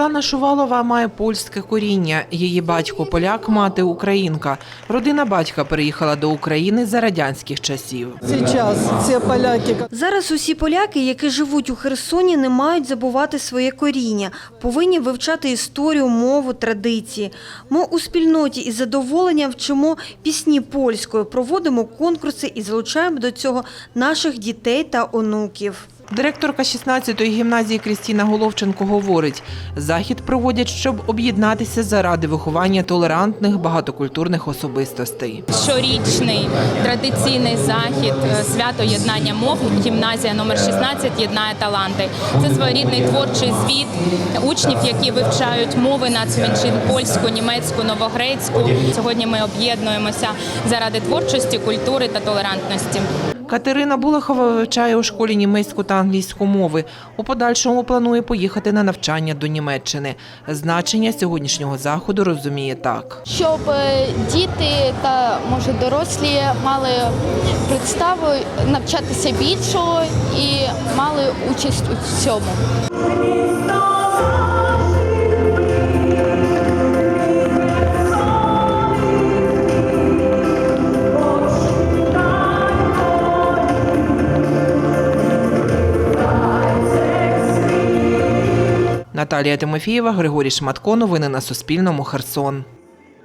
Світлана Шувалова має польське коріння. Її батько поляк, мати українка. Родина батька переїхала до України за радянських часів. Все поляки, Зараз усі поляки, які живуть у Херсоні, не мають забувати своє коріння, повинні вивчати історію, мову, традиції. Ми у спільноті із задоволенням вчимо пісні польською, проводимо конкурси і залучаємо до цього наших дітей та онуків. Директорка 16-ї гімназії Крістіна Головченко говорить, захід проводять, щоб об'єднатися заради виховання толерантних багатокультурних особистостей. щорічний традиційний захід е, свято єднання мов. Гімназія номер 16 єднає таланти. Це своєрідний творчий звіт учнів, які вивчають мови нацменшин польську, німецьку, новогрецьку. Сьогодні ми об'єднуємося заради творчості, культури та толерантності. Катерина Булахова вивчає у школі німецьку та англійську мови. У подальшому планує поїхати на навчання до Німеччини. Значення сьогоднішнього заходу розуміє так. щоб е, діти та може дорослі мали представу навчатися більшого і мали участь у цьому. Наталія Тимофієва, Григорій Шматко. Новини на Суспільному. Херсон.